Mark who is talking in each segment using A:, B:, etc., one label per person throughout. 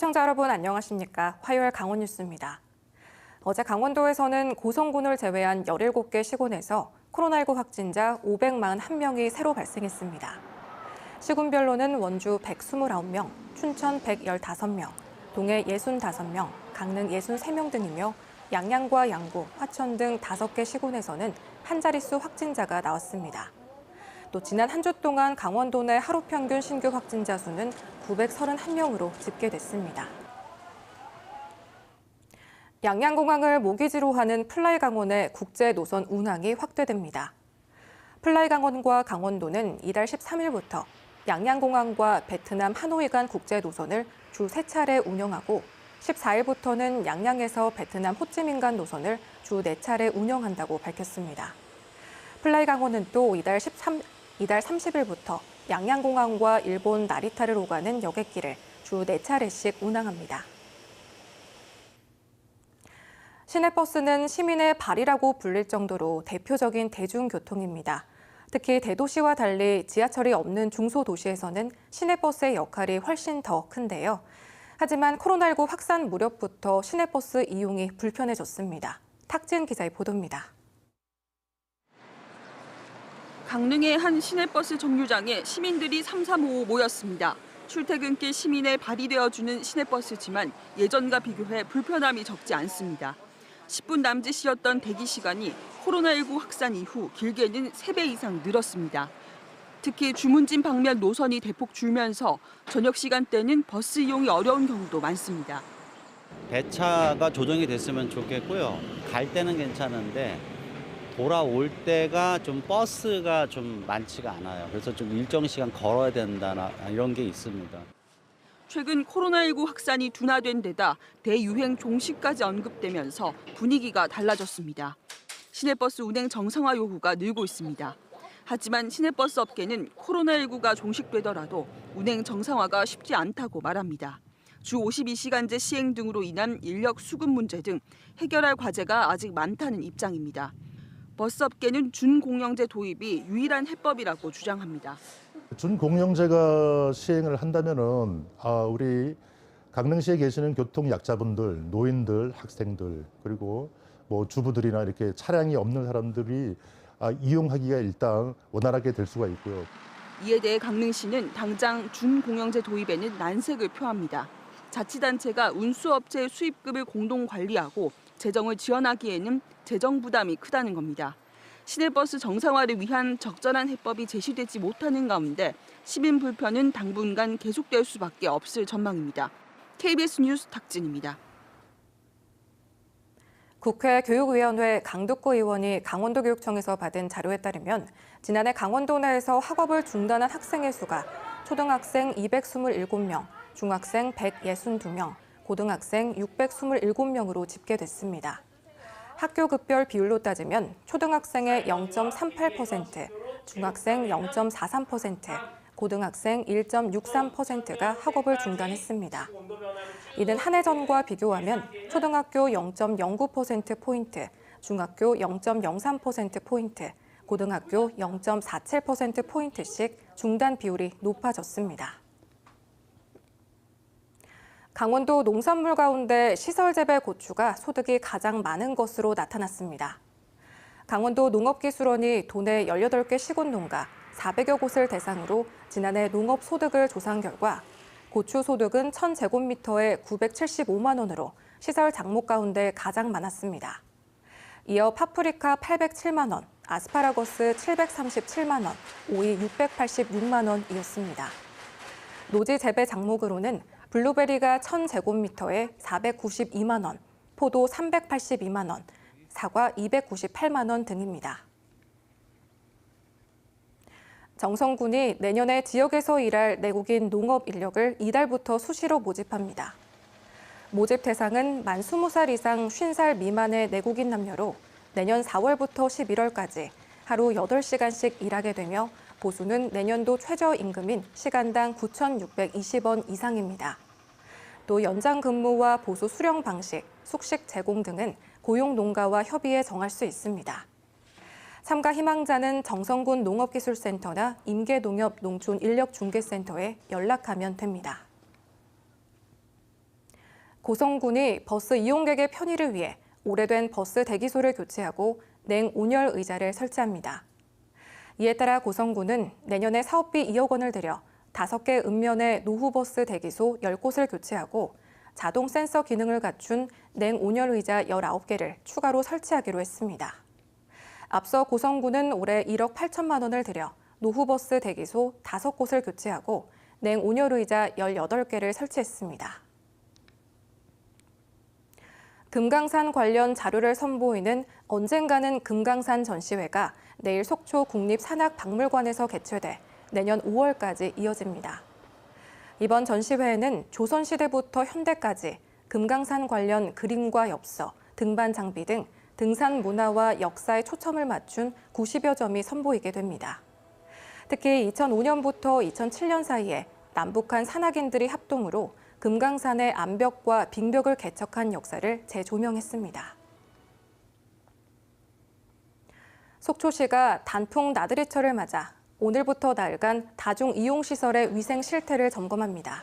A: 시청자 여러분 안녕하십니까? 화요일 강원 뉴스입니다. 어제 강원도에서는 고성군을 제외한 17개 시군에서 코로나19 확진자 541명이 새로 발생했습니다. 시군별로는 원주 129명, 춘천 115명, 동해 65명, 강릉 63명 등이며 양양과 양구, 화천 등 5개 시군에서는 한 자릿수 확진자가 나왔습니다. 또 지난 한 주 동안 강원도 내 하루 평균 신규 확진자 수는 931명으로 집계됐습니다. 양양공항을 모기지로 하는 플라이 강원의 국제 노선 운항이 확대됩니다. 플라이 강원과 강원도는 이달 13일부터 양양공항과 베트남 하노이 간 국제 노선을 주 3차례 운영하고 14일부터는 양양에서 베트남 호찌민 간 노선을 주 4차례 운영한다고 밝혔습니다. 플라이 강원은 또 이달 13, 이달 30일부터 양양공항과 일본 나리타를 오가는 여객기를 주 4차례씩 운항합니다. 시내버스는 시민의 발이라고 불릴 정도로 대표적인 대중교통입니다. 특히 대도시와 달리 지하철이 없는 중소도시에서는 시내버스의 역할이 훨씬 더 큰데요. 하지만 코로나19 확산 무렵부터 시내버스 이용이 불편해졌습니다. 탁진 기자의 보도입니다.
B: 강릉의 한 시내버스 정류장에 시민들이 삼삼오오 모였습니다. 출퇴근길 시민의 발이 되어주는 시내버스지만 예전과 비교해 불편함이 적지 않습니다. 10분 남짓이었던 대기 시간이 코로나19 확산 이후 길게는 3배 이상 늘었습니다. 특히 주문진 방면 노선이 대폭 줄면서 저녁 시간대는 버스 이용이 어려운 경우도 많습니다.
C: 배차가 조정이 됐으면 좋겠고요. 갈 때는 괜찮은데 돌아올 때가 좀 버스가 좀 많지가 않아요. 그래서 좀 일정 시간 걸어야 된다나 이런 게 있습니다.
B: 최근 코로나19 확산이 둔화된 데다 대유행 종식까지 언급되면서 분위기가 달라졌습니다. 시내버스 운행 정상화 요구가 늘고 있습니다. 하지만 시내버스 업계는 코로나19가 종식되더라도 운행 정상화가 쉽지 않다고 말합니다. 주 52시간제 시행 등으로 인한 인력 수급 문제 등 해결할 과제가 아직 많다는 입장입니다. 버스 업계는 준공영제 도입이 유일한 해법이라고 주장합니다.
D: 준공영제가 시행을 한다면은 아, 우리 강릉시에 계시는 교통 약자분들, 노인들, 학생들 그리고 뭐 주부들이나 이렇게 차량이 없는 사람들이 아, 이용하기가 일단 원활하게 될 수가 있고요.
B: 이에 대해 강릉시는 당장 준공영제 도입에는 난색을 표합니다. 자치단체가 운수업체의 수입금을 공동 관리하고 재정을 지원하기에는 재정 부담이 크다는 겁니다. 시내버스 정상화를 위한 적절한 해법이 제시되지 못하는 가운데 시민 불편은 당분간 계속될 수밖에 없을 전망입니다. KBS 뉴스 탁진입니다.
A: 국회 교육위원회 강덕구 의원이 강원도교육청에서 받은 자료에 따르면 지난해 강원도 내에서 학업을 중단한 학생의 수가 초등학생 227명, 중학생 162명, 고등학생 627명으로 집계됐습니다. 학교 급별 비율로 따지면 초등학생의 0.38%, 중학생 0.43%, 고등학생 1.63%가 학업을 중단했습니다. 이는 한 해 전과 비교하면 초등학교 0.09%포인트, 중학교 0.03%포인트, 고등학교 0.47%포인트씩 중단 비율이 높아졌습니다. 강원도 농산물 가운데 시설 재배 고추가 소득이 가장 많은 것으로 나타났습니다. 강원도 농업기술원이 도내 18개 시군 농가 400여 곳을 대상으로 지난해 농업 소득을 조사한 결과 고추 소득은 1,000제곱미터에 975만 원으로 시설 작목 가운데 가장 많았습니다. 이어 파프리카 807만 원, 아스파라거스 737만 원, 오이 686만 원이었습니다. 노지 재배 작목으로는 블루베리가 1,000제곱미터에 492만 원, 포도 382만 원, 사과 298만 원 등입니다. 정성군이 내년에 지역에서 일할 내국인 농업 인력을 이달부터 수시로 모집합니다. 모집 대상은 만 20살 이상 50살 미만의 내국인 남녀로 내년 4월부터 11월까지 하루 8시간씩 일하게 되며 보수는 내년도 최저임금인 시간당 9,620원 이상입니다. 또 연장 근무와 보수 수령 방식, 숙식 제공 등은 고용 농가와 협의해 정할 수 있습니다. 참가 희망자는 정성군 농업기술센터나 임계농협 농촌인력중개센터에 연락하면 됩니다. 고성군이 버스 이용객의 편의를 위해 오래된 버스 대기소를 교체하고 냉 온열 의자를 설치합니다. 이에 따라 고성군은 내년에 사업비 2억 원을 들여 5개 읍면의 노후버스 대기소 10곳을 교체하고 자동 센서 기능을 갖춘 냉 온열 의자 19개를 추가로 설치하기로 했습니다. 앞서 고성군은 올해 1억 8천만 원을 들여 노후버스 대기소 5곳을 교체하고 냉 온열 의자 18개를 설치했습니다. 금강산 관련 자료를 선보이는 언젠가는 금강산 전시회가 내일 속초 국립산악박물관에서 개최돼 내년 5월까지 이어집니다. 이번 전시회에는 조선시대부터 현대까지 금강산 관련 그림과 엽서, 등반 장비 등 등산 문화와 역사에 초점을 맞춘 90여 점이 선보이게 됩니다. 특히 2005년부터 2007년 사이에 남북한 산악인들이 합동으로 금강산의 암벽과 빙벽을 개척한 역사를 재조명했습니다. 속초시가 단풍 나들이철을 맞아 오늘부터 나흘간 다중 이용 시설의 위생 실태를 점검합니다.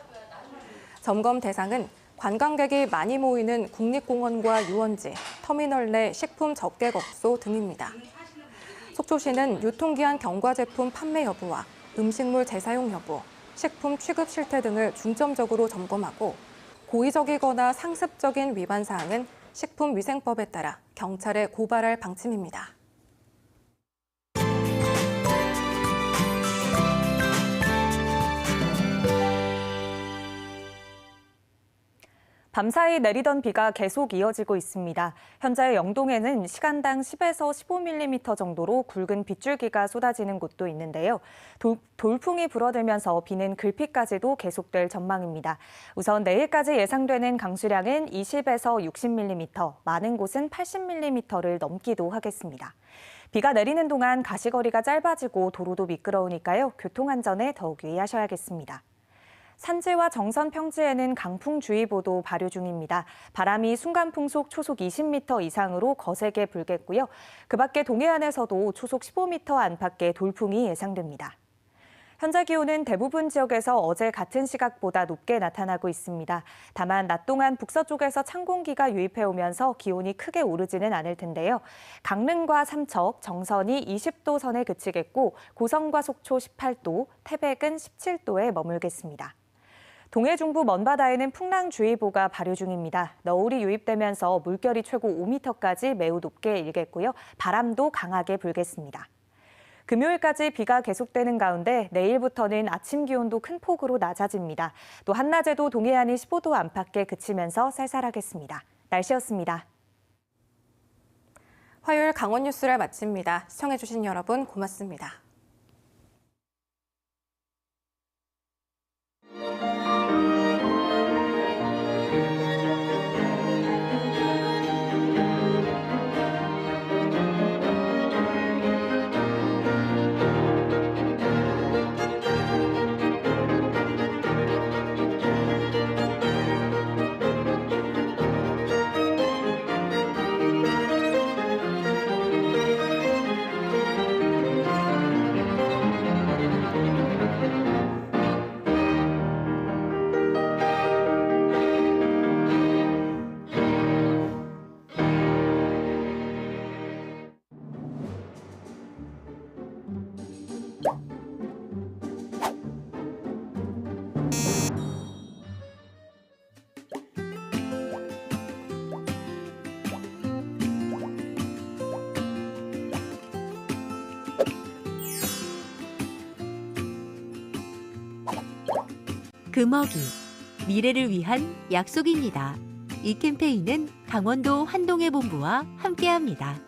A: 점검 대상은 관광객이 많이 모이는 국립공원과 유원지, 터미널 내 식품 접객업소 등입니다. 속초시는 유통기한 경과 제품 판매 여부와 음식물 재사용 여부, 식품 취급 실태 등을 중점적으로 점검하고 고의적이거나 상습적인 위반 사항은 식품위생법에 따라 경찰에 고발할 방침입니다.
E: 밤사이 내리던 비가 계속 이어지고 있습니다. 현재 영동에는 시간당 10에서 15mm 정도로 굵은 빗줄기가 쏟아지는 곳도 있는데요. 돌, 돌풍이 불어들면서 비는 글피까지도 계속될 전망입니다. 우선 내일까지 예상되는 강수량은 20에서 60mm, 많은 곳은 80mm를 넘기도 하겠습니다. 비가 내리는 동안 가시거리가 짧아지고 도로도 미끄러우니까요. 교통안전에 더욱 유의하셔야겠습니다. 산지와 정선 평지에는 강풍주의보도 발효 중입니다. 바람이 순간 풍속 초속 20m 이상으로 거세게 불겠고요. 그 밖에 동해안에서도 초속 15m 안팎의 돌풍이 예상됩니다. 현재 기온은 대부분 지역에서 어제 같은 시각보다 높게 나타나고 있습니다. 다만 낮 동안 북서쪽에서 찬 공기가 유입해 오면서 기온이 크게 오르지는 않을 텐데요. 강릉과 삼척, 정선이 20도 선에 그치겠고 고성과 속초 18도, 태백은 17도에 머물겠습니다. 동해 중부 먼바다에는 풍랑주의보가 발효 중입니다. 너울이 유입되면서 물결이 최고 5m까지 매우 높게 일겠고요. 바람도 강하게 불겠습니다. 금요일까지 비가 계속되는 가운데 내일부터는 아침 기온도 큰 폭으로 낮아집니다. 또 한낮에도 동해안이 15도 안팎에 그치면서 쌀쌀하겠습니다. 날씨였습니다.
A: 화요일 강원 뉴스를 마칩니다. 시청해주신 여러분 고맙습니다.
F: 금어기 미래를 위한 약속입니다. 이 캠페인은 강원도 환동해 본부와 함께합니다.